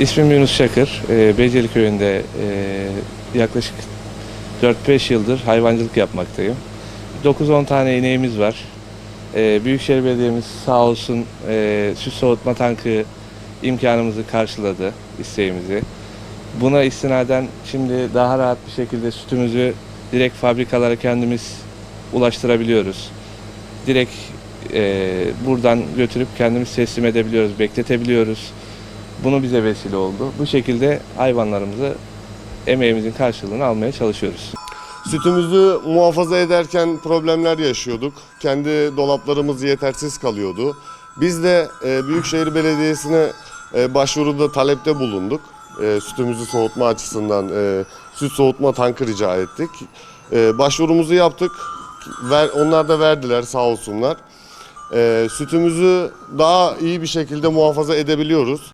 İsmim Yunus Çakır. E, Beceli Köyü'nde e, yaklaşık 4-5 yıldır hayvancılık yapmaktayım. 9-10 tane ineğimiz var. E, Büyükşehir Belediye'miz sağ olsun e, süt soğutma tankı imkanımızı karşıladı, isteğimizi. Buna istinaden şimdi daha rahat bir şekilde sütümüzü direkt fabrikalara kendimiz ulaştırabiliyoruz. Direkt e, buradan götürüp kendimiz teslim edebiliyoruz, bekletebiliyoruz. Bunu bize vesile oldu. Bu şekilde hayvanlarımızı emeğimizin karşılığını almaya çalışıyoruz. Sütümüzü muhafaza ederken problemler yaşıyorduk. Kendi dolaplarımız yetersiz kalıyordu. Biz de e, Büyükşehir Belediyesi'ne e, başvuruda talepte bulunduk. E, sütümüzü soğutma açısından süt soğutma tankı rica ettik. Başvurumuzu yaptık. Onlar da verdiler sağ olsunlar. Sütümüzü daha iyi bir şekilde muhafaza edebiliyoruz.